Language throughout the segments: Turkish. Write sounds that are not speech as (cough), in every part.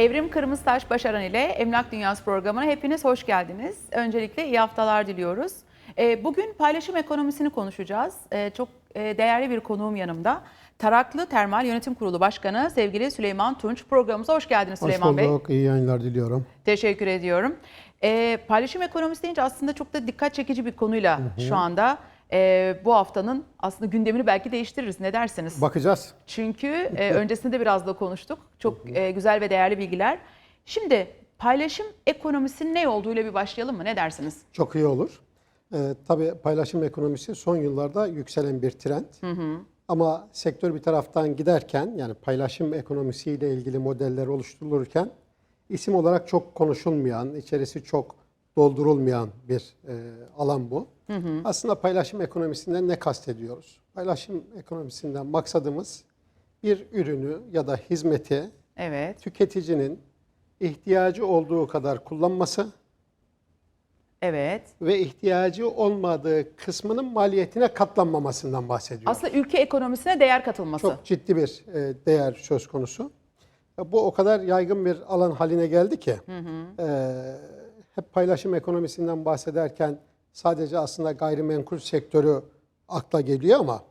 Evrim Kırmızıtaş Başaran ile Emlak Dünyası programına hepiniz hoş geldiniz. Öncelikle iyi haftalar diliyoruz. Ee, Bugün paylaşım ekonomisini konuşacağız. Ee, Çok e, değerli bir konuğum yanımda. Taraklı Termal Yönetim Kurulu Başkanı sevgili Süleyman Tunç. Programımıza hoş geldiniz Hoş Süleyman Bey. bulduk. İyi yayınlar diliyorum. Teşekkür ediyorum. Paylaşım ekonomisi deyince aslında çok da dikkat çekici bir konuyla şu anda e, bu haftanın aslında gündemini belki değiştiririz. Ne dersiniz? Bakacağız. Çünkü e, öncesinde de biraz da konuştuk. Çok e, güzel ve değerli bilgiler. Şimdi paylaşım ekonomisinin ne olduğuyla bir başlayalım mı? Ne dersiniz? Çok iyi olur. Ee, tabii paylaşım ekonomisi son yıllarda yükselen bir trend. Ama sektör bir taraftan giderken yani paylaşım ekonomisiyle ilgili modeller oluşturulurken isim olarak çok konuşulmayan, içerisi çok doldurulmayan bir e, alan bu. Aslında paylaşım ekonomisinden ne kastediyoruz? Paylaşım ekonomisinden maksadımız bir ürünü ya da hizmeti Evet, tüketicinin ihtiyacı olduğu kadar kullanması evet. ve ihtiyacı olmadığı kısmının maliyetine katlanmamasından bahsediyor. Aslında ülke ekonomisine değer katılması. Çok ciddi bir e, değer söz konusu. Bu o kadar yaygın bir alan haline geldi ki e, hep paylaşım ekonomisinden bahsederken sadece aslında gayrimenkul sektörü akla geliyor ama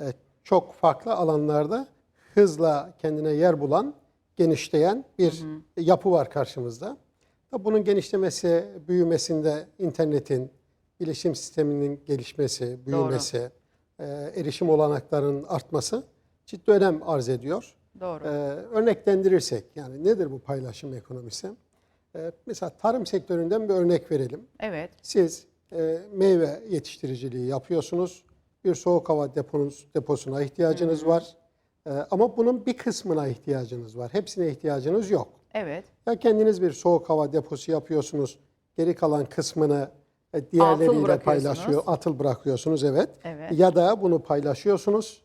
e, çok farklı alanlarda hızla kendine yer bulan, genişleyen bir yapı var karşımızda. Bunun genişlemesi, büyümesinde internetin, iletişim sisteminin gelişmesi, büyümesi, e, erişim olanaklarının artması ciddi önem arz ediyor. Doğru. Ee, örneklendirirsek yani nedir bu paylaşım ekonomisi? Ee, mesela tarım sektöründen bir örnek verelim. Evet, Siz e, meyve yetiştiriciliği yapıyorsunuz. Bir soğuk hava deponuz, deposuna ihtiyacınız var. Ee, ama bunun bir kısmına ihtiyacınız var. Hepsine ihtiyacınız yok. evet. Ya kendiniz bir soğuk hava deposu yapıyorsunuz. Geri kalan kısmını e, diğerleriyle bırakıyorsunuz. paylaşıyor, atıl bırakıyorsunuz evet. Evet. Ya da bunu paylaşıyorsunuz.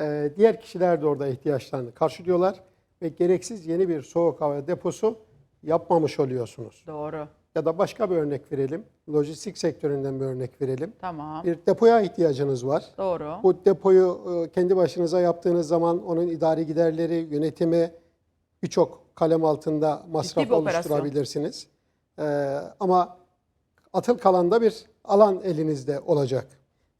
E, diğer kişiler de orada ihtiyaçlarını karşılıyorlar ve gereksiz yeni bir soğuk hava deposu yapmamış oluyorsunuz. Doğru. Ya da başka bir örnek verelim. Lojistik sektöründen bir örnek verelim. Tamam. Bir depoya ihtiyacınız var. Doğru. Bu depoyu e, kendi başınıza yaptığınız zaman onun idari giderleri, yönetimi birçok kalem altında masraf operasyon. oluşturabilirsiniz. Ee, ama atıl kalanda bir alan elinizde olacak.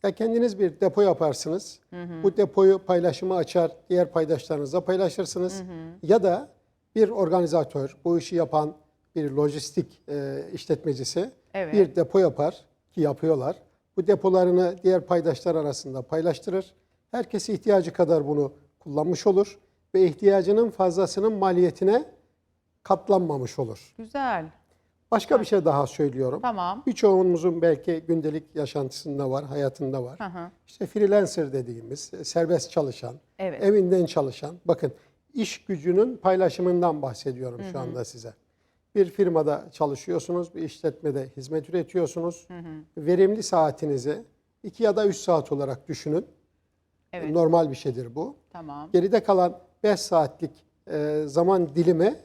Ya kendiniz bir depo yaparsınız. Bu depoyu paylaşıma açar, diğer paydaşlarınızla paylaşırsınız. Ya da bir organizatör, bu işi yapan bir lojistik e, işletmecisi Evet. bir depo yapar ki yapıyorlar. Bu depolarını diğer paydaşlar arasında paylaştırır. Herkes ihtiyacı kadar bunu kullanmış olur ve ihtiyacının fazlasının maliyetine katlanmamış olur. Güzel. Başka bir şey daha söylüyorum. Tamam. Birçoğumuzun belki gündelik yaşantısında var, hayatında var. Hı hı. İşte freelancer dediğimiz, serbest çalışan, Evet. evinden çalışan. Bakın iş gücünün paylaşımından bahsediyorum şu anda size. Bir firmada çalışıyorsunuz, bir işletmede hizmet üretiyorsunuz. Verimli saatinizi 2 ya da 3 saat olarak düşünün. Evet. Normal bir şeydir bu. Tamam. Geride kalan 5 saatlik e, zaman dilimi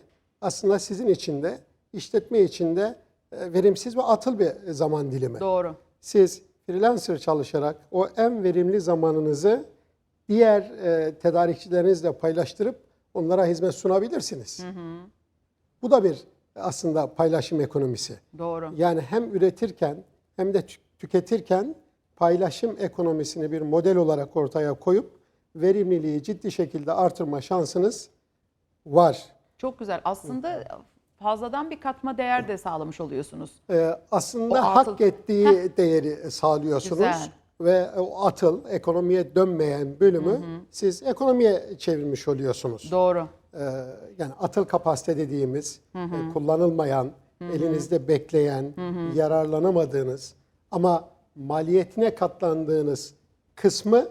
aslında sizin için de işletme için de e, verimsiz ve atıl bir zaman dilimi. Doğru. Siz freelancer çalışarak o en verimli zamanınızı diğer e, tedarikçilerinizle paylaştırıp onlara hizmet sunabilirsiniz. Bu da bir aslında paylaşım ekonomisi. Doğru. Yani hem üretirken hem de tü- tüketirken paylaşım ekonomisini bir model olarak ortaya koyup verimliliği ciddi şekilde artırma şansınız var. Çok güzel. Aslında fazladan bir katma değer de sağlamış oluyorsunuz. Ee, aslında O atıl- hak ettiği değeri sağlıyorsunuz Güzel. ve o atıl ekonomiye dönmeyen bölümü siz ekonomiye çevirmiş oluyorsunuz. Doğru. Ee, yani atıl kapasite dediğimiz e, kullanılmayan, elinizde bekleyen, yararlanamadığınız ama maliyetine katlandığınız kısmı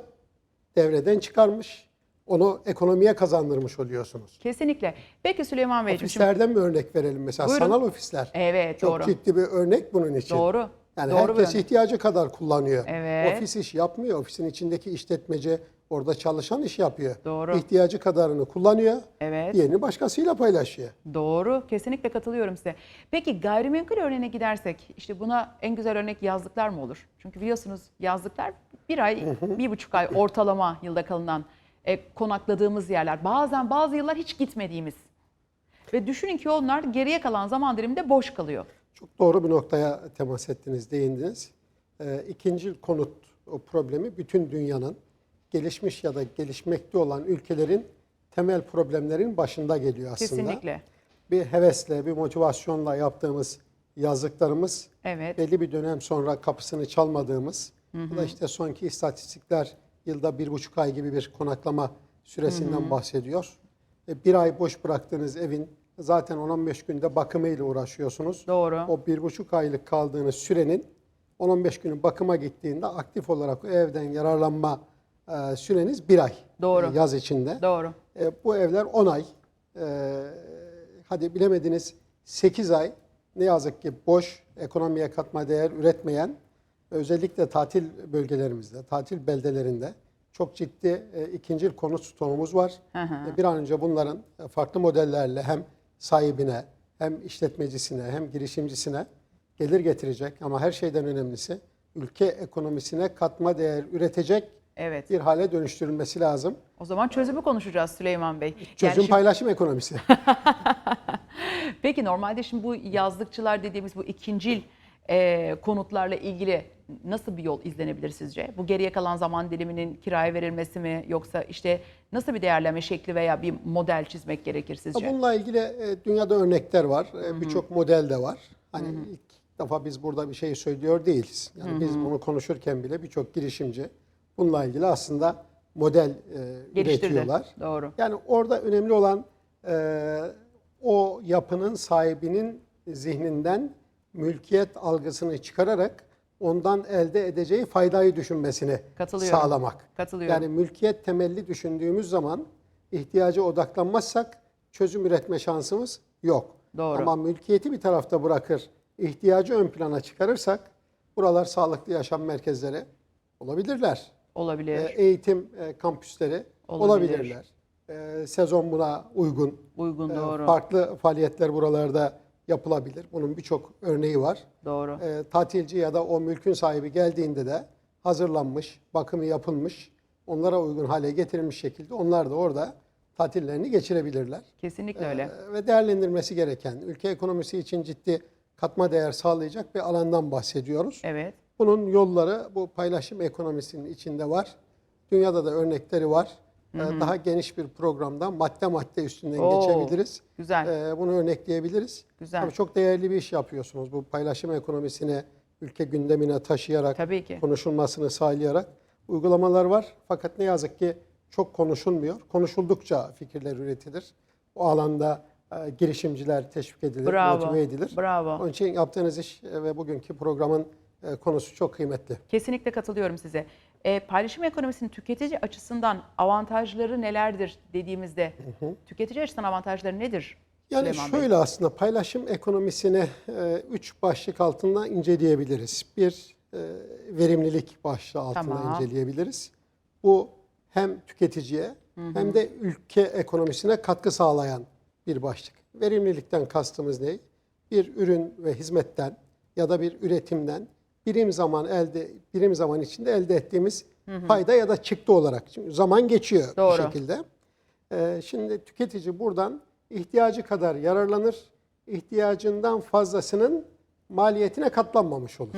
devreden çıkarmış, onu ekonomiye kazandırmış oluyorsunuz. Kesinlikle. Peki Süleyman şimdi- Ofislerden bir örnek verelim mesela Buyurun. sanal ofisler. Evet Çok doğru. ciddi bir örnek bunun için. Doğru. Yani Doğru herkes ihtiyacı kadar kullanıyor. Evet. Ofis iş yapmıyor. Ofisin içindeki işletmeci orada çalışan iş yapıyor. Doğru. İhtiyacı kadarını kullanıyor. Evet. Diğerini başkasıyla paylaşıyor. Doğru. Kesinlikle katılıyorum size. Peki gayrimenkul örneğine gidersek işte buna en güzel örnek yazlıklar mı olur? Çünkü biliyorsunuz yazlıklar bir ay, bir buçuk ay ortalama yılda kalınan e, konakladığımız yerler. Bazen bazı yıllar hiç gitmediğimiz. Ve düşünün ki onlar geriye kalan zaman diliminde boş kalıyor. Çok doğru bir noktaya temas ettiniz, değindiniz. Ee, ikinci konut o problemi bütün dünyanın gelişmiş ya da gelişmekte olan ülkelerin temel problemlerin başında geliyor aslında. Kesinlikle. Bir hevesle, bir motivasyonla yaptığımız yazdıklarımız Evet. belli bir dönem sonra kapısını çalmadığımız, bu da işte sonki istatistikler yılda bir buçuk ay gibi bir konaklama süresinden bahsediyor. E, Bir ay boş bıraktığınız evin zaten 10-15 günde bakımıyla uğraşıyorsunuz. Doğru. O bir buçuk aylık kaldığınız sürenin 10-15 günü bakıma gittiğinde aktif olarak evden yararlanma e, süreniz bir ay. Doğru. E, Yaz içinde. Doğru. E, bu evler 10 ay, e, hadi bilemediniz 8 ay ne yazık ki boş, ekonomiye katma değer üretmeyen, özellikle tatil bölgelerimizde, tatil beldelerinde çok ciddi e, ikincil konut stoğumuz var. Hı hı. E, bir an önce bunların e, farklı modellerle hem sahibine, hem işletmecisine, hem girişimcisine gelir getirecek ama her şeyden önemlisi ülke ekonomisine katma değer üretecek Evet. bir hale dönüştürülmesi lazım. O zaman çözümü konuşacağız Süleyman Bey. Çözüm şimdi- paylaşım ekonomisi. (laughs) Peki normalde şimdi bu yazlıkçılar dediğimiz bu ikincil e, konutlarla ilgili nasıl bir yol izlenebilir sizce? Bu geriye kalan zaman diliminin kiraya verilmesi mi yoksa işte nasıl bir değerleme şekli veya bir model çizmek gerekir sizce? Bununla ilgili e, dünyada örnekler var. E, Birçok model de var. Hani ilk defa biz burada bir şey söylüyor değiliz. Yani biz bunu konuşurken bile birçok girişimci bununla ilgili aslında model e, üretiyorlar. Doğru. Yani orada önemli olan e, o yapının sahibinin zihninden mülkiyet algısını çıkararak ondan elde edeceği faydayı düşünmesini Katılıyorum. sağlamak. Katılıyorum. Yani mülkiyet temelli düşündüğümüz zaman ihtiyaca odaklanmazsak çözüm üretme şansımız yok. Doğru. Ama mülkiyeti bir tarafta bırakır, ihtiyacı ön plana çıkarırsak buralar sağlıklı yaşam merkezleri olabilirler. Olabilir. E, Eğitim e, kampüsleri Olabilir. olabilirler. E, Sezon buna uygun. Uygun E, doğru. Farklı faaliyetler buralarda yapılabilir. Bunun birçok örneği var. Doğru. E, tatilci ya da o mülkün sahibi geldiğinde de hazırlanmış, bakımı yapılmış, onlara uygun hale getirilmiş şekilde onlar da orada tatillerini geçirebilirler. Kesinlikle öyle. E, ve değerlendirmesi gereken, ülke ekonomisi için ciddi katma değer sağlayacak bir alandan bahsediyoruz. Evet. Bunun yolları bu paylaşım ekonomisinin içinde var. Dünyada da örnekleri var. E, Daha geniş bir programda madde madde üstünden Oo, geçebiliriz. Güzel. E, bunu örnekleyebiliriz. Güzel. Tabii çok değerli bir iş yapıyorsunuz. Bu paylaşım ekonomisini ülke gündemine taşıyarak, Tabii ki. konuşulmasını sağlayarak uygulamalar var. Fakat ne yazık ki çok konuşulmuyor. Konuşuldukça fikirler üretilir. O alanda e, girişimciler teşvik edilir, Bravo. motive edilir. Bravo. Onun için yaptığınız iş e, ve bugünkü programın konusu çok kıymetli. Kesinlikle katılıyorum size. E, paylaşım ekonomisinin tüketici açısından avantajları nelerdir dediğimizde tüketici açısından avantajları nedir? Yani Süleyman Bey? şöyle aslında paylaşım ekonomisini e, üç başlık altında inceleyebiliriz. Bir e, verimlilik başlığı altında Tamam. inceleyebiliriz. Bu hem tüketiciye hem de ülke ekonomisine katkı sağlayan bir başlık. Verimlilikten kastımız ne? Bir ürün ve hizmetten ya da bir üretimden birim zaman elde birim zaman içinde elde ettiğimiz fayda ya da çıktı olarak. Çünkü zaman geçiyor Doğru. bir şekilde. Ee, şimdi tüketici buradan ihtiyacı kadar yararlanır, ihtiyacından fazlasının maliyetine katlanmamış olur.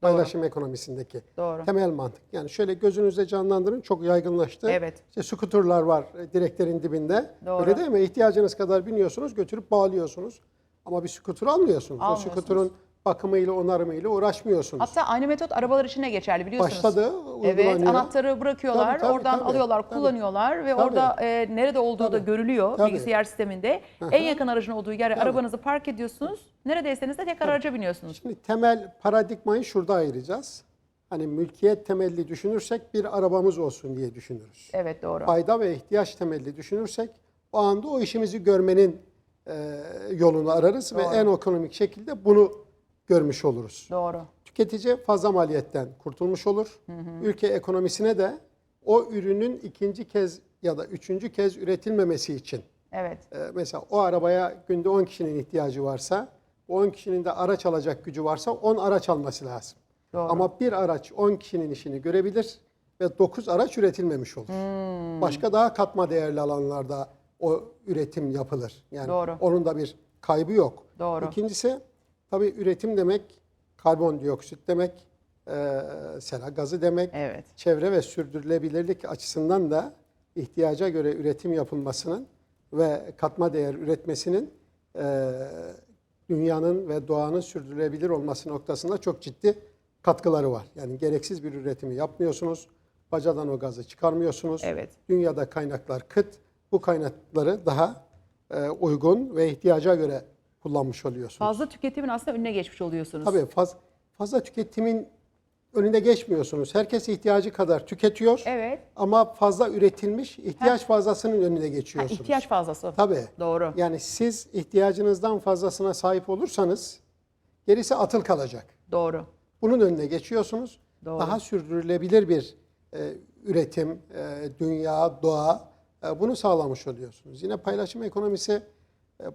Paylaşım ekonomisindeki Doğru. temel mantık. Yani şöyle gözünüzde canlandırın çok yaygınlaştı. Evet. İşte skuterlar var e, direklerin dibinde. Doğru. Öyle değil mi? İhtiyacınız kadar biniyorsunuz, götürüp bağlıyorsunuz. Ama bir skuter almıyorsunuz. Almıyorsunuz. O skuterın bakımıyla, onarımıyla uğraşmıyorsunuz. Hatta aynı metot arabalar için de geçerli biliyorsunuz. Başladı, Evet, anahtarı bırakıyorlar, Tabii, tabii, oradan tabii, alıyorlar, tabii. kullanıyorlar ve Tabii. orada e, nerede olduğu da görülüyor Tabii. bilgisayar sisteminde. En yakın aracın olduğu yere arabanızı park ediyorsunuz. Neredeyseniz de tekrar araca biniyorsunuz. Şimdi temel paradigmayı şurada ayıracağız. Hani mülkiyet temelli düşünürsek bir arabamız olsun diye düşünürüz. Evet doğru. Fayda ve ihtiyaç temelli düşünürsek o anda o işimizi görmenin e, yolunu ararız ve Doğru. en ekonomik şekilde bunu görmüş oluruz. Doğru. Tüketici fazla maliyetten kurtulmuş olur. Ülke ekonomisine de o ürünün ikinci kez ya da üçüncü kez üretilmemesi için Evet. e, mesela o arabaya günde 10 kişinin ihtiyacı varsa, o 10 kişinin de araç alacak gücü varsa 10 araç alması lazım. Doğru. Ama bir araç 10 kişinin işini görebilir ve 9 araç üretilmemiş olur. Hmm. Başka daha katma değerli alanlarda o üretim yapılır. Yani Doğru. onun da bir kaybı yok. Doğru. İkincisi tabii üretim demek karbondioksit demek, e, sera gazı demek. Evet. Çevre ve sürdürülebilirlik açısından da ihtiyaca göre üretim yapılmasının ve katma değer üretmesinin e, dünyanın ve doğanın sürdürülebilir olması noktasında çok ciddi katkıları var. Yani gereksiz bir üretimi yapmıyorsunuz. Bacadan o gazı çıkarmıyorsunuz. Evet. Dünyada kaynaklar kıt. Bu kaynakları daha e, uygun ve ihtiyaca göre kullanmış oluyorsunuz. Fazla tüketimin aslında önüne geçmiş oluyorsunuz. Tabii faz, fazla tüketimin önüne geçmiyorsunuz. Herkes ihtiyacı kadar tüketiyor. Evet. Ama fazla üretilmiş ihtiyaç fazlasının önüne Ha, geçiyorsunuz. ihtiyaç fazlası. Tabii. Doğru. Yani siz ihtiyacınızdan fazlasına sahip olursanız gerisi atıl kalacak. Doğru. Bunun önüne geçiyorsunuz. Doğru. Daha sürdürülebilir bir e, üretim, e, dünya, doğa e, bunu sağlamış oluyorsunuz. Yine paylaşım ekonomisi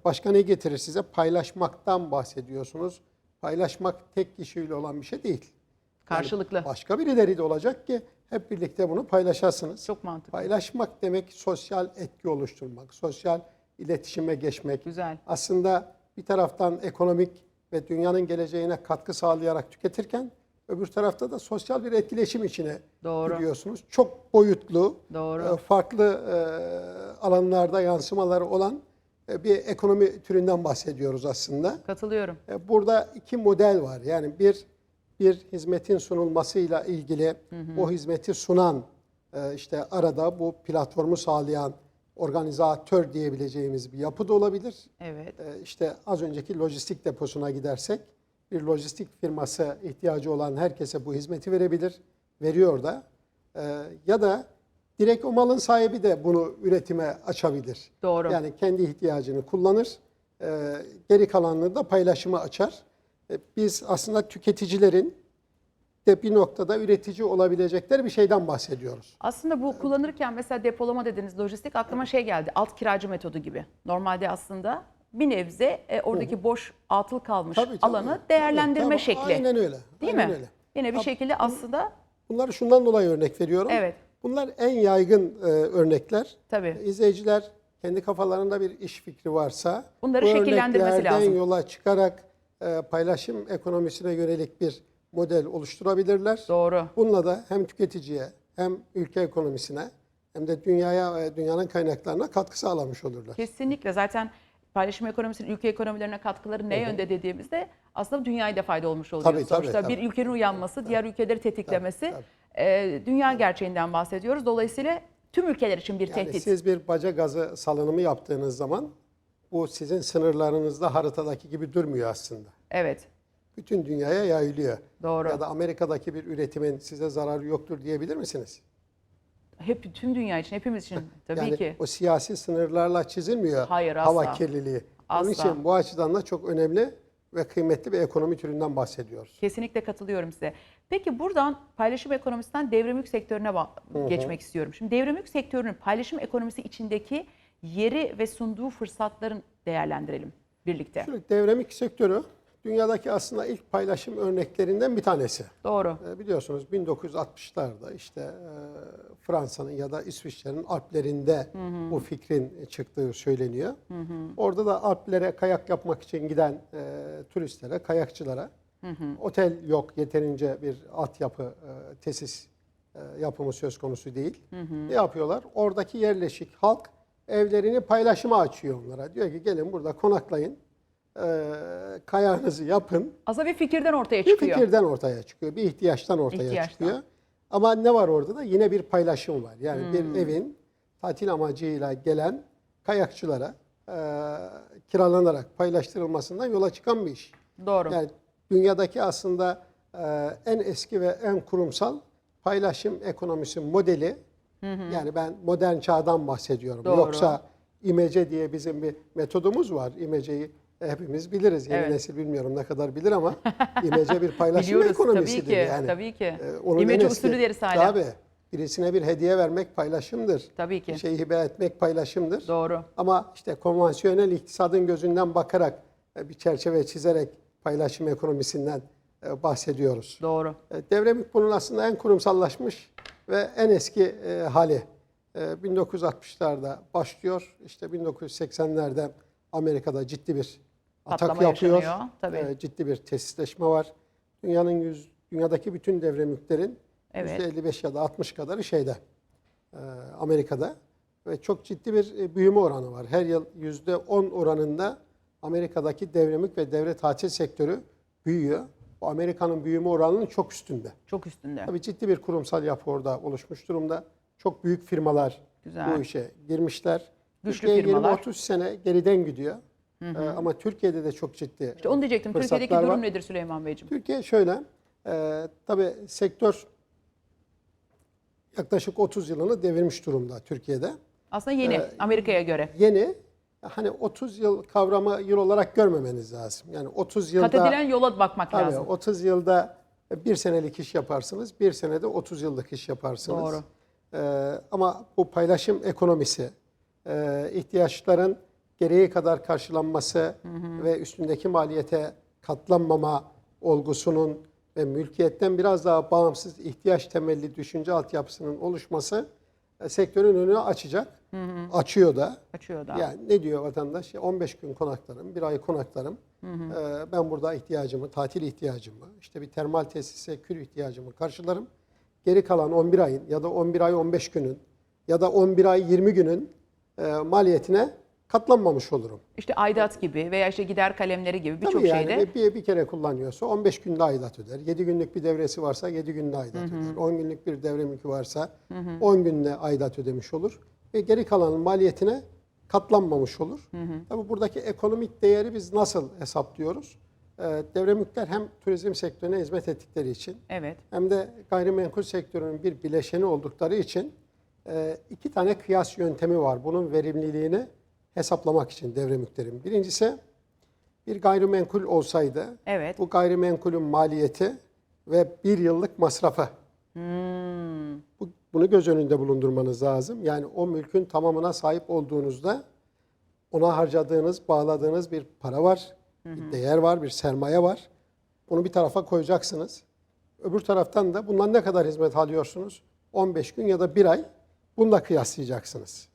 başka ne getirir size? Paylaşmaktan bahsediyorsunuz. Paylaşmak tek kişiyle olan bir şey değil. Karşılıklı. Başka birileri de olacak ki hep birlikte bunu paylaşasınız. Çok mantıklı. Paylaşmak demek sosyal etki oluşturmak, sosyal iletişime geçmek. Güzel. Aslında bir taraftan ekonomik ve dünyanın geleceğine katkı sağlayarak tüketirken öbür tarafta da sosyal bir etkileşim içine Doğru. giriyorsunuz. Çok boyutlu, Doğru. e, farklı e, alanlarda yansımaları olan e, bir ekonomi türünden bahsediyoruz aslında. Katılıyorum. E, Burada iki model var. Yani bir bir hizmetin sunulmasıyla ilgili o hizmeti sunan e, işte arada bu platformu sağlayan organizatör diyebileceğimiz bir yapı da olabilir. Evet. E, İşte az önceki lojistik deposuna gidersek bir lojistik firması ihtiyacı olan herkese bu hizmeti verebilir. Veriyor da. E, Ya da direkt o malın sahibi de bunu üretime açabilir. Doğru. Yani kendi ihtiyacını kullanır. e, Geri kalanını da paylaşıma açar. E, Biz aslında tüketicilerin de bir noktada üretici olabilecekleri bir şeyden bahsediyoruz. Aslında bu kullanırken mesela depolama dediniz lojistik aklıma şey geldi. Alt kiracı metodu gibi. Normalde aslında bir nebze e, oradaki boş atıl kalmış Tabii, tabii. alanı değerlendirme Tabii, tabii. şekli. Aynen öyle. Değil aynen mi? Öyle. Yine bir şekilde aslında Bunları şundan dolayı örnek veriyorum. Evet. Bunlar en yaygın e, örnekler. Tabii. İzleyiciler kendi kafalarında bir iş fikri varsa Bunları bu şekillendirmesi lazım. yola çıkarak e, paylaşım ekonomisine yönelik bir model oluşturabilirler. doğru. Bununla da hem tüketiciye hem ülke ekonomisine hem de dünyaya dünyanın kaynaklarına katkı sağlamış olurlar. Kesinlikle zaten paylaşım ekonomisinin ülke ekonomilerine katkıları ne yönde dediğimizde aslında dünyaya da fayda olmuş oluyor. Tabii, tabii, Sonuçta tabii. bir ülkenin uyanması, diğer ülkeleri tetiklemesi tabii. E, dünya gerçeğinden bahsediyoruz. Dolayısıyla tüm ülkeler için bir Yani tehdit. siz bir baca gazı salınımı yaptığınız zaman bu sizin sınırlarınızda haritadaki gibi durmuyor aslında. Evet. Bütün dünyaya yayılıyor. Doğru. Ya da Amerika'daki bir üretimin size zararı yoktur diyebilir misiniz? Hep tüm dünya için, hepimiz için (laughs) tabii yani ki. o siyasi sınırlarla çizilmiyor Hayır, hava asla. kirliliği. Asla. Onun için bu açıdan da çok önemli ve kıymetli bir ekonomi türünden bahsediyoruz. Kesinlikle katılıyorum size. Peki buradan paylaşım ekonomisinden devre mülk sektörüne ba- geçmek istiyorum. Şimdi devre mülk sektörünün paylaşım ekonomisi içindeki yeri ve sunduğu fırsatların değerlendirelim birlikte. Şu devremik sektörü dünyadaki aslında ilk paylaşım örneklerinden bir tanesi. Doğru. E, Biliyorsunuz 1960'larda işte e, Fransa'nın ya da İsviçre'nin Alplerinde bu fikrin çıktığı söyleniyor. Orada da Alplere kayak yapmak için giden e, turistlere, kayakçılara otel yok, yeterince bir altyapı, e, tesis e, yapımı söz konusu değil. Ne yapıyorlar? Oradaki yerleşik halk evlerini paylaşıma açıyor onlara. Diyor ki gelin burada konaklayın, e, kayağınızı yapın. Aslında bir fikirden ortaya Bir çıkıyor. fikirden ortaya çıkıyor, bir ihtiyaçtan ortaya İhtiyaçtan. çıkıyor. Ama ne var orada da? Yine bir paylaşım var. Yani Hmm. bir evin tatil amacıyla gelen kayakçılara e, kiralanarak paylaştırılmasından yola çıkan bir iş. Doğru. Yani dünyadaki aslında e, en eski ve en kurumsal paylaşım ekonomisi modeli. Yani ben modern çağdan bahsediyorum. Doğru. Yoksa imece diye bizim bir metodumuz var. İmeceyi hepimiz biliriz. Yeni Evet. nesil bilmiyorum ne kadar bilir ama (laughs) imece bir paylaşım Biliyoruz ekonomisidir. tabii ki. yani. Tabii ki. Ee, onun İmece eski- usulü deriz hala. Tabii. Birisine bir hediye vermek paylaşımdır. Tabii ki. Bir şeyi hibe etmek paylaşımdır. Doğru. Ama işte konvansiyonel iktisadın gözünden bakarak e, bir çerçeve çizerek paylaşım ekonomisinden e, bahsediyoruz. Doğru. E, Devremik bunun aslında en kurumsallaşmış ve en eski e, hali. e, 1960'larda başlıyor. İşte 1980'lerde Amerika'da ciddi bir atak Patlama yapıyor. tabii. Ciddi bir tesisleşme var. Dünyanın yüz, dünyadaki bütün devremüklerin Evet. %55 ya da 60 kadarı şeyde Amerika'da ve çok ciddi bir büyüme oranı var. Her yıl %10 oranında Amerika'daki devremük ve devre tatil sektörü büyüyor. Bu Amerika'nın büyüme oranının çok üstünde. Çok üstünde. Tabii ciddi bir kurumsal yapı orada oluşmuş durumda. Çok büyük firmalar Güzel. bu işe girmişler. Güçlü Türkiye firmalar. 20-30 sene geriden gidiyor. Ee, ama Türkiye'de de çok ciddi İşte onu diyecektim. Türkiye'deki durum var. nedir Süleyman Beyciğim? Türkiye şöyle, e, tabii sektör yaklaşık 30 yılını devirmiş durumda Türkiye'de. Aslında yeni Ee, Amerika'ya göre. Yeni, hani 30 yıl kavramı yıl olarak görmemeniz lazım. Yani 30 yılda... Kat edilen yola bakmak Tabii lazım. 30 yılda bir senelik iş yaparsınız, bir senede 30 yıllık iş yaparsınız. Doğru. Ee, ama bu paylaşım ekonomisi, e, ihtiyaçların gereği kadar karşılanması ve üstündeki maliyete katlanmama olgusunun ve mülkiyetten biraz daha bağımsız ihtiyaç temelli düşünce altyapısının oluşması e, sektörün önünü açacak. Açıyor da. Açıyor da. Yani ne diyor vatandaş? Ya 15 gün konaklarım, bir ay konaklarım. Ee, ben burada ihtiyacımı, tatil ihtiyacımı, işte bir termal tesise kül ihtiyacımı karşılarım. Geri kalan 11 ayın ya da 11 ay 15 günün ya da 11 ay 20 günün e, maliyetine katlanmamış olurum. İşte aidat gibi veya işte gider kalemleri gibi birçok Tabii yani şeyde. bir, bir kere kullanıyorsa 15 günde aidat öder. 7 günlük bir devresi varsa 7 günde aidat öder. 10 günlük bir devre mülkü varsa 10 günde aidat ödemiş olur. Ve geri kalanın maliyetine katlanmamış olur. Tabii buradaki ekonomik değeri biz nasıl hesaplıyoruz? Ee, devre mülkler hem turizm sektörüne hizmet ettikleri için Evet. hem de gayrimenkul sektörünün bir bileşeni oldukları için e, iki tane kıyas yöntemi var. Bunun verimliliğini hesaplamak için devre mülklerin. Birincisi bir gayrimenkul olsaydı Evet. bu gayrimenkulün maliyeti ve bir yıllık masrafı. Hmm. Bu, bunu göz önünde bulundurmanız lazım. Yani o mülkün tamamına sahip olduğunuzda ona harcadığınız, bağladığınız bir para var, bir değer var, bir sermaye var. Bunu bir tarafa koyacaksınız. Öbür taraftan da bundan ne kadar hizmet alıyorsunuz? 15 gün ya da bir ay. Bununla kıyaslayacaksınız.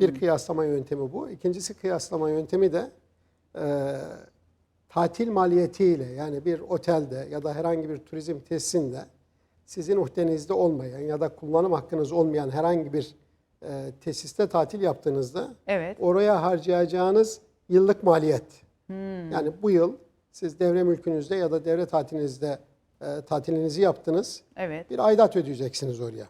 Bir kıyaslama yöntemi bu. İkincisi kıyaslama yöntemi de e, tatil maliyetiyle yani bir otelde ya da herhangi bir turizm tesisinde sizin uhdenizde olmayan ya da kullanım hakkınız olmayan herhangi bir e, tesiste tatil yaptığınızda Evet. oraya harcayacağınız yıllık maliyet. Yani bu yıl siz devre mülkünüzde ya da devre tatilinizde e, tatilinizi yaptınız. Evet. Bir aidat ödeyeceksiniz oraya.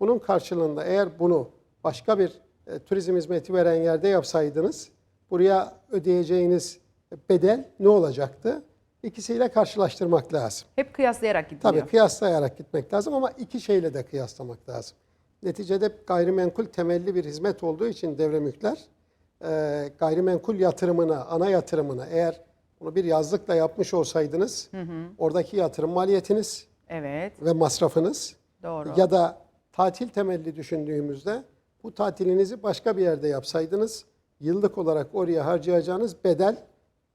Bunun karşılığında eğer bunu başka bir e, turizm hizmeti veren yerde yapsaydınız buraya ödeyeceğiniz bedel ne olacaktı? İkisiyle karşılaştırmak lazım. Hep kıyaslayarak gidiliyor. Tabii kıyaslayarak gitmek lazım ama iki şeyle de kıyaslamak lazım. Neticede gayrimenkul temelli bir hizmet olduğu için devre mülkler e, gayrimenkul yatırımına, ana yatırımına eğer bunu bir yazlıkla yapmış olsaydınız oradaki yatırım maliyetiniz Evet. ve masrafınız Doğru. ya da tatil temelli düşündüğümüzde bu tatilinizi başka bir yerde yapsaydınız yıllık olarak oraya harcayacağınız bedel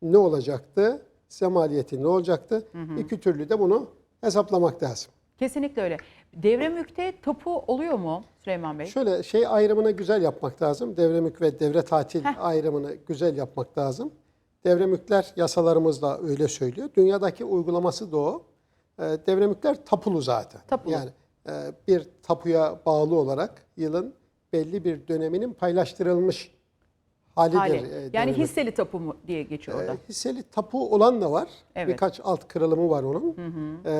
ne olacaktı? Size maliyeti ne olacaktı? İki türlü de bunu hesaplamak lazım. Kesinlikle öyle. Devre mülkte tapu oluyor mu Süleyman Bey? Şöyle şey ayrımını güzel yapmak lazım. Devre mülk ve devre tatil Heh. ayrımını güzel yapmak lazım. Devre mülkler yasalarımız da öyle söylüyor. Dünyadaki uygulaması da o. Ee, Devre mülkler tapulu zaten. Tapulu. Yani e, bir tapuya bağlı olarak yılın belli bir döneminin paylaştırılmış halidir. Hali. e, devre Yani hisseli tapu mu diye geçiyor orada. Ee, hisseli tapu olan da var. Evet. Birkaç alt kırılımı var onun. Ee,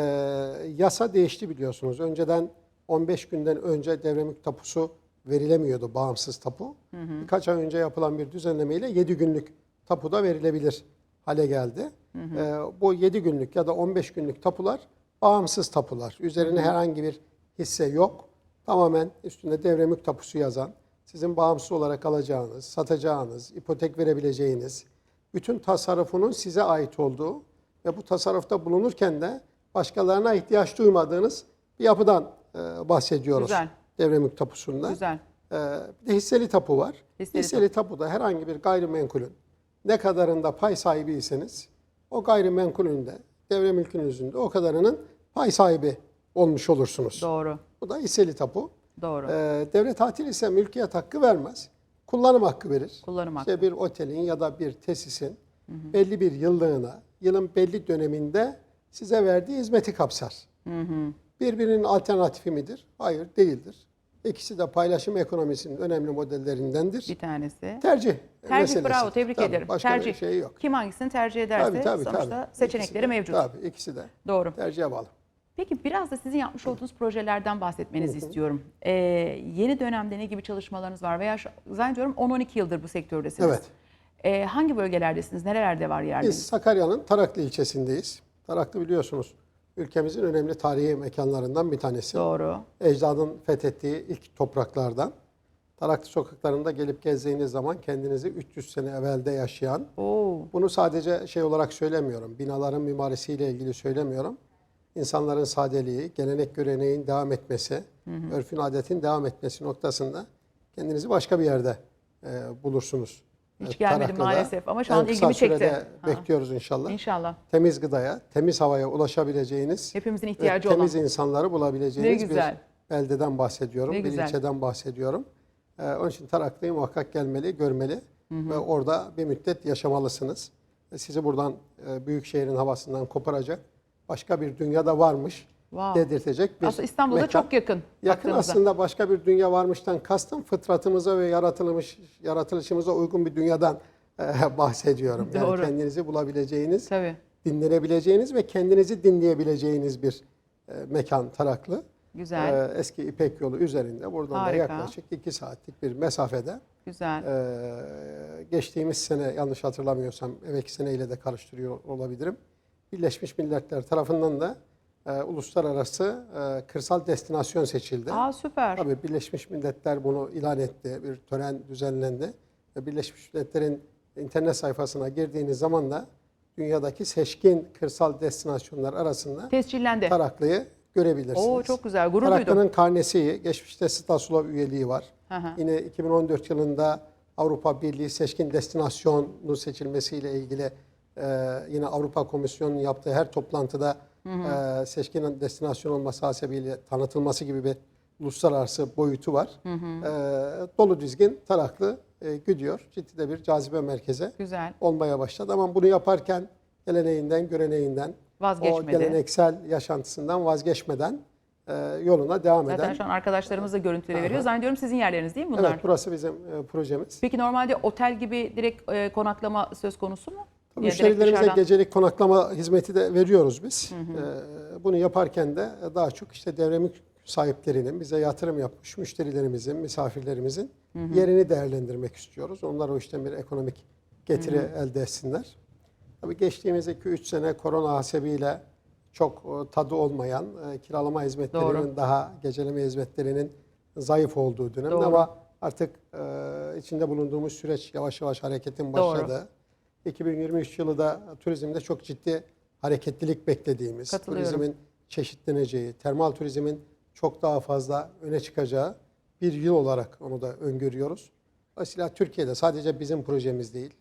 yasa değişti biliyorsunuz. Önceden 15 günden önce devremülk tapusu verilemiyordu bağımsız tapu. Birkaç ay önce yapılan bir düzenlemeyle 7 günlük tapu da verilebilir hale geldi. Ee, bu 7 günlük ya da 15 günlük tapular bağımsız tapular. Üzerine herhangi bir hisse yok. Tamamen üstünde devremülk tapusu yazan, sizin bağımsız olarak alacağınız, satacağınız, ipotek verebileceğiniz, bütün tasarrufunun size ait olduğu ve bu tasarrufta bulunurken de başkalarına ihtiyaç duymadığınız bir yapıdan e, bahsediyoruz. Güzel. Devremülk tapusunda. Güzel. E, bir de hisseli tapu var. Hisseli Hisseli, tapuda herhangi bir gayrimenkulün ne kadarında pay sahibiyseniz o gayrimenkulün de devre mülkünüzün de o kadarının pay sahibi olmuş olursunuz. Doğru. Bu da hisseli tapu. Doğru. Ee, devlet tatil ise mülkiyet hakkı vermez. Kullanım hakkı verir. Kullanım İşte hakkı. bir otelin ya da bir tesisin belli bir yıllığına, yılın belli döneminde size verdiği hizmeti kapsar. Birbirinin alternatifi midir? Hayır, değildir. İkisi de paylaşım ekonomisinin önemli modellerindendir. Bir tanesi. Tercih, Tercih meselesi. bravo tebrik Tabii, ederim. Başka tercih. bir şey yok. Kim hangisini tercih ederse Tabii tabii sonuçta tabii. seçenekleri İkisi de- mevcut. Tabii ikisi de Doğru. tercihe bağlı. Peki biraz da sizin yapmış olduğunuz projelerden bahsetmenizi istiyorum. Ee, yeni dönemde ne gibi çalışmalarınız var veya zannediyorum 10-12 yıldır bu sektördesiniz. Evet. Ee, hangi bölgelerdesiniz? Nerelerde var yerleriniz? Biz Sakarya'nın Taraklı ilçesindeyiz. Taraklı biliyorsunuz ülkemizin önemli tarihi mekanlarından bir tanesi. Doğru. Ecdadın fethettiği ilk topraklardan. Taraklı sokaklarında gelip gezdiğiniz zaman kendinizi 300 sene evvelde yaşayan, Oo, bunu sadece şey olarak söylemiyorum, binaların mimarisiyle ilgili söylemiyorum. İnsanların sadeliği, gelenek göreneğin devam etmesi, örfün adetin devam etmesi noktasında kendinizi başka bir yerde e, bulursunuz. Hiç E, gelmedim Taraklı'da. maalesef ama şu an ilgimi çekti. Ha. bekliyoruz inşallah. İnşallah. Temiz gıdaya, temiz havaya ulaşabileceğiniz Hepimizin ihtiyacı temiz olan. insanları bulabileceğiniz Ne güzel. bir beldeden bahsediyorum, Ne bir güzel. ilçeden bahsediyorum. Ee, onun için Taraklı'yı muhakkak gelmeli, görmeli ve orada bir müddet yaşamalısınız. Ve Sizi buradan e, büyük şehrin havasından koparacak başka bir dünyada varmış Wow. dedirtecek bir Aslında İstanbul'da mekan. çok yakın. Yakın baktığınızda. aslında başka bir dünya varmıştan kastım fıtratımıza ve yaratılmış yaratılışımıza uygun bir dünyadan e, (laughs) bahsediyorum. Yani Doğru. kendinizi bulabileceğiniz Tabii. dinlenebileceğiniz ve kendinizi dinleyebileceğiniz bir e, mekan Taraklı. Güzel. E, eski İpek yolu üzerinde buradan Harika. da yaklaşık iki saatlik bir mesafede. Güzel. E, geçtiğimiz sene yanlış hatırlamıyorsam evvelki seneyle de karıştırıyor olabilirim. Birleşmiş Milletler tarafından da e, uluslararası e, kırsal destinasyon seçildi. Aa süper. Tabii Birleşmiş Milletler bunu ilan etti. Bir tören düzenlendi. Ve Birleşmiş Milletler'in internet sayfasına girdiğiniz zaman da dünyadaki seçkin kırsal destinasyonlar arasında Tescillendi. Taraklı'yı görebilirsiniz. Oo çok güzel. Gurur duydum. Taraklı'nın karnesi, geçmişte Stasulov üyeliği var. Hı hı. Yine 2014 yılında Avrupa Birliği seçkin destinasyonu seçilmesiyle ilgili e, yine Avrupa Komisyonu'nun yaptığı her toplantıda e, seçkin destinasyon olması hasebiyle tanıtılması gibi bir uluslararası boyutu var. E, dolu dizgin Taraklı e, gidiyor. Ciddi de bir cazibe merkeze Güzel. olmaya başladı. Ama bunu yaparken geleneğinden, göreneğinden, o Vazgeçmedi. geleneksel yaşantısından vazgeçmeden e, yoluna devam Zaten eden. şu an arkadaşlarımız da görüntüleri veriyor. Zannediyorum sizin yerleriniz değil mi bunlar? Evet, burası bizim e, projemiz. Peki normalde otel gibi direkt e, konaklama söz konusu mu? Müşterilerimize gecelik konaklama hizmeti de veriyoruz biz. E, bunu yaparken de daha çok işte devre mülk sahiplerinin, bize yatırım yapmış müşterilerimizin, misafirlerimizin yerini değerlendirmek istiyoruz. Onlar o işten bir ekonomik getiri elde etsinler. Tabii geçtiğimiz 2-3 sene korona hasebiyle çok e, tadı olmayan e, kiralama hizmetlerinin Doğru. daha geceleme hizmetlerinin zayıf olduğu dönem Doğru. ama artık e, içinde bulunduğumuz süreç yavaş yavaş hareketin Doğru. Başladı. 2023 yılı da turizmde çok ciddi hareketlilik beklediğimiz, turizmin çeşitleneceği, termal turizmin çok daha fazla öne çıkacağı bir yıl olarak onu da öngörüyoruz. Dolayısıyla Türkiye'de sadece bizim projemiz değil,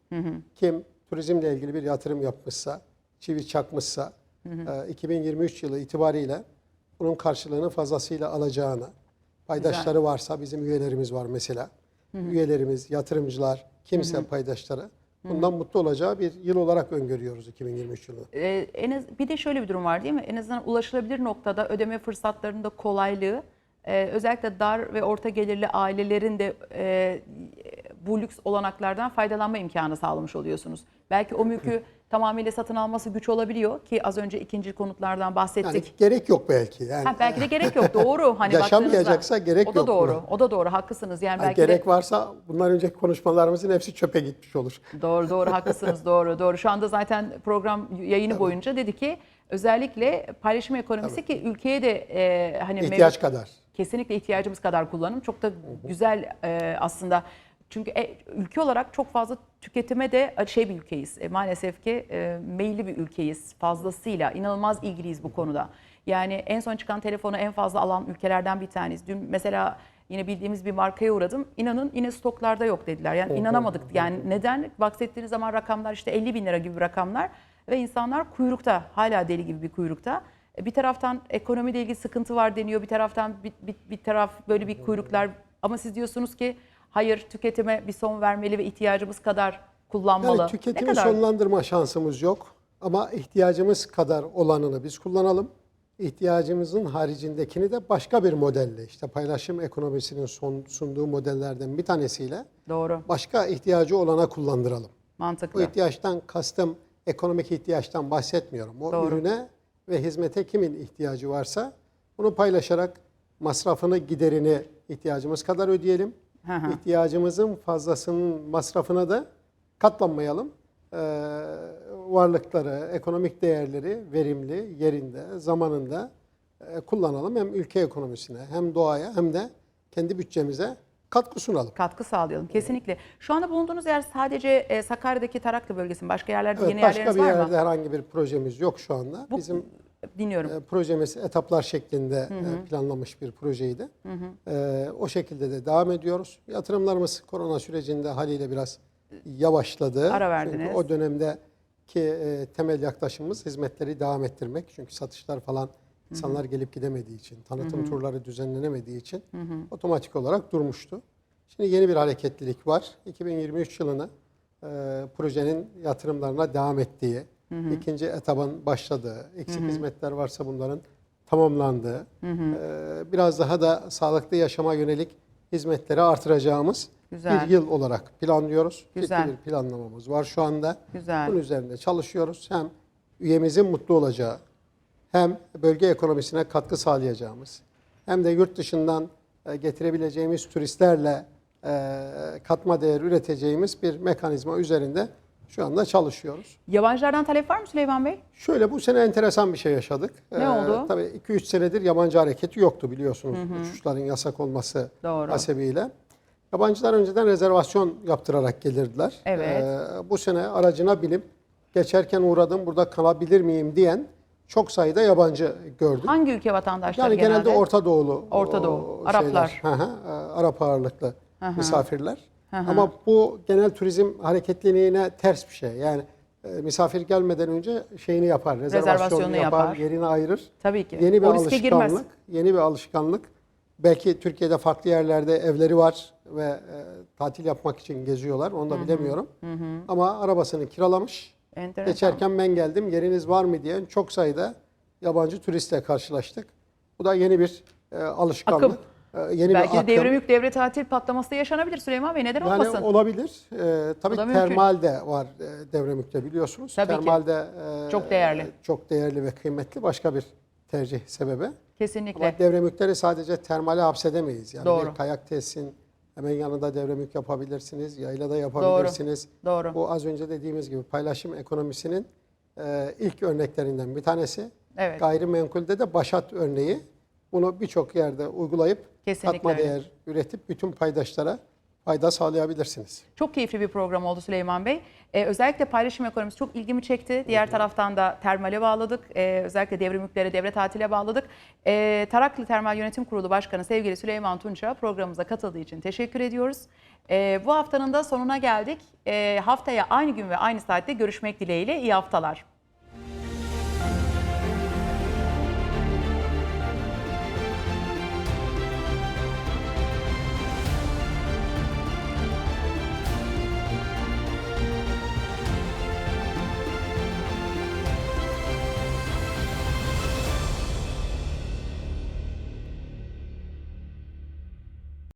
kim turizmle ilgili bir yatırım yapmışsa, çivi çakmışsa, e, 2023 yılı itibariyle bunun karşılığını fazlasıyla alacağını, paydaşları varsa bizim üyelerimiz var mesela. Üyelerimiz, yatırımcılar, kimse paydaşları bundan mutlu olacağı bir yıl olarak öngörüyoruz 2023 yılını. Ee, en az, bir de şöyle bir durum var değil mi? En azından ulaşılabilir noktada ödeme fırsatlarında kolaylığı, e, özellikle dar ve orta gelirli ailelerin de e, bu lüks olanaklardan faydalanma imkanı sağlamış oluyorsunuz. Belki o mülkü (laughs) tamamıyla satın alması güç olabiliyor ki az önce ikinci konutlardan bahsettik. Yani gerek yok belki. Yani Ha, belki de gerek yok. Doğru. Hani (laughs) Yaşanmayacaksa baktığınızda- gerek O da yok doğru. buna. O da doğru. Haklısınız. Yani Yani belki gerek de varsa bundan önceki konuşmalarımızın hepsi çöpe gitmiş olur. Doğru doğru haklısınız (laughs) doğru doğru. Şu anda zaten program yayını boyunca dedi ki özellikle paylaşım ekonomisi ki ülkeye de e, hani İhtiyaç mevcut- kadar. kesinlikle ihtiyacımız kadar kullanım. Çok da güzel e, aslında. Çünkü e, ülke olarak çok fazla tüketime de şey bir ülkeyiz. E, maalesef ki e, meyilli bir ülkeyiz fazlasıyla. İnanılmaz ilgiliyiz bu konuda. Yani en son çıkan telefonu en fazla alan ülkelerden bir tanesi. Dün mesela yine bildiğimiz bir markaya uğradım. İnanın yine stoklarda yok dediler. Yani inanamadık. Yani neden? Bahsettiğiniz zaman rakamlar işte 50 bin lira gibi rakamlar ve insanlar kuyrukta hala deli gibi bir kuyrukta. Bir taraftan ekonomiyle ilgili sıkıntı var deniyor. Bir taraftan bir, bir, bir taraf böyle bir kuyruklar. Ama siz diyorsunuz ki hayır tüketime bir son vermeli ve ihtiyacımız kadar kullanmalı. Yani tüketimi ne kadar? sonlandırma şansımız yok. Ama ihtiyacımız kadar olanını biz kullanalım. İhtiyacımızın haricindekini de başka bir modelle işte paylaşım ekonomisinin son, sunduğu modellerden bir tanesiyle Doğru. başka ihtiyacı olana kullandıralım. Bu Mantıklı. ihtiyaçtan kastım ekonomik ihtiyaçtan bahsetmiyorum. O Doğru. ürüne ve hizmete kimin ihtiyacı varsa bunu paylaşarak masrafını giderini ihtiyacımız kadar ödeyelim. Hı hı. İhtiyacımızın fazlasının masrafına da katlanmayalım. Ee, varlıkları, ekonomik değerleri verimli, yerinde, zamanında e, kullanalım. Hem ülke ekonomisine hem doğaya hem de kendi bütçemize katkı sunalım. Katkı sağlayalım kesinlikle. Şu anda bulunduğunuz yer sadece e, Sakarya'daki Taraklı bölgesi mi? Başka yerlerde Evet, yeni başka yerleriniz bir var yerde mı? herhangi bir projemiz yok şu anda. Bu- Bizim Dinliyorum. e, projemiz etaplar şeklinde e, planlanmış bir projeydi. E, o şekilde de devam ediyoruz. Yatırımlarımız korona sürecinde haliyle biraz yavaşladı. Ara verdiniz. Çünkü o dönemdeki e, temel yaklaşımımız hizmetleri devam ettirmek. Çünkü satışlar falan insanlar gelip gidemediği için, tanıtım turları düzenlenemediği için otomatik olarak durmuştu. Şimdi yeni bir hareketlilik var. 2023 yılını e, projenin yatırımlarına devam ettiği, ikinci etapın başladığı, eksik hizmetler varsa bunların tamamlandığı, e, biraz daha da sağlıklı yaşama yönelik hizmetleri artıracağımız Güzel. bir yıl olarak planlıyoruz. Güzel. Ciddi bir planlamamız var şu anda. Güzel. Bunun üzerinde çalışıyoruz. Hem üyemizin mutlu olacağı, hem bölge ekonomisine katkı sağlayacağımız, hem de yurt dışından e, getirebileceğimiz turistlerle e, katma değer üreteceğimiz bir mekanizma üzerinde şu anda çalışıyoruz. Yabancılardan talep var mı Süleyman Bey? Şöyle bu sene enteresan bir şey yaşadık. Ne oldu? Tabii 2-3 senedir yabancı hareketi yoktu biliyorsunuz uçuşların yasak olması Doğru. hasebiyle. Yabancılar önceden rezervasyon yaptırarak gelirdiler. Evet. Ee, bu sene aracına binip geçerken uğradım burada kalabilir miyim diyen çok sayıda yabancı gördük. Hangi ülke vatandaşları Yani genelde, genelde? Orta Doğulu. Orta Doğu, şeyler. Araplar. Hı hı, e, Arap ağırlıklı misafirler. Ama bu genel turizm hareketliliğine ters bir şey. Yani e, misafir gelmeden önce şeyini yapar, rezervasyonunu Rezervasyonunu yapar, yapar. yerini ayırır. Tabii ki. Yeni bir O girmez. alışkanlık, yeni bir alışkanlık. Belki Türkiye'de farklı yerlerde evleri var ve e, tatil yapmak için geziyorlar. Onu da bilemiyorum. Ama arabasını kiralamış. Enteresan. Geçerken ben geldim yeriniz var mı diyen çok sayıda yabancı turistle karşılaştık. Bu da yeni bir e, alışkanlık. Akım. E, yeni Belki bir akım. devre mülk devre tatil patlaması da yaşanabilir Süleyman Bey. Neden Yani olmasın? olabilir. E, tabii da mümkün. termal de var e, devremükte biliyorsunuz. Tabii ki. termal de e, Çok değerli. Çok değerli ve kıymetli başka bir tercih sebebi. Kesinlikle. Ama devremükleri sadece termale hapsedemeyiz. Yani Doğru. bir kayak tesisin hemen yanında devremük yapabilirsiniz, yaylada yapabilirsiniz. Doğru. Bu az önce dediğimiz gibi paylaşım ekonomisinin e, ilk örneklerinden bir tanesi. Evet. Gayrimenkulde de başat örneği. Bunu birçok yerde uygulayıp Kesinlikle katma öyle. değer üretip bütün paydaşlara fayda sağlayabilirsiniz. Çok keyifli bir program oldu Süleyman Bey. Ee, özellikle paylaşım ekonomisi çok ilgimi çekti. Diğer taraftan da termale bağladık. Ee, özellikle devre mülklere, devre tatile bağladık. Ee, Taraklı Termal Yönetim Kurulu Başkanı sevgili Süleyman Tunç'a programımıza katıldığı için teşekkür ediyoruz. Ee, bu haftanın da sonuna geldik. Ee, haftaya aynı gün ve aynı saatte görüşmek dileğiyle iyi haftalar.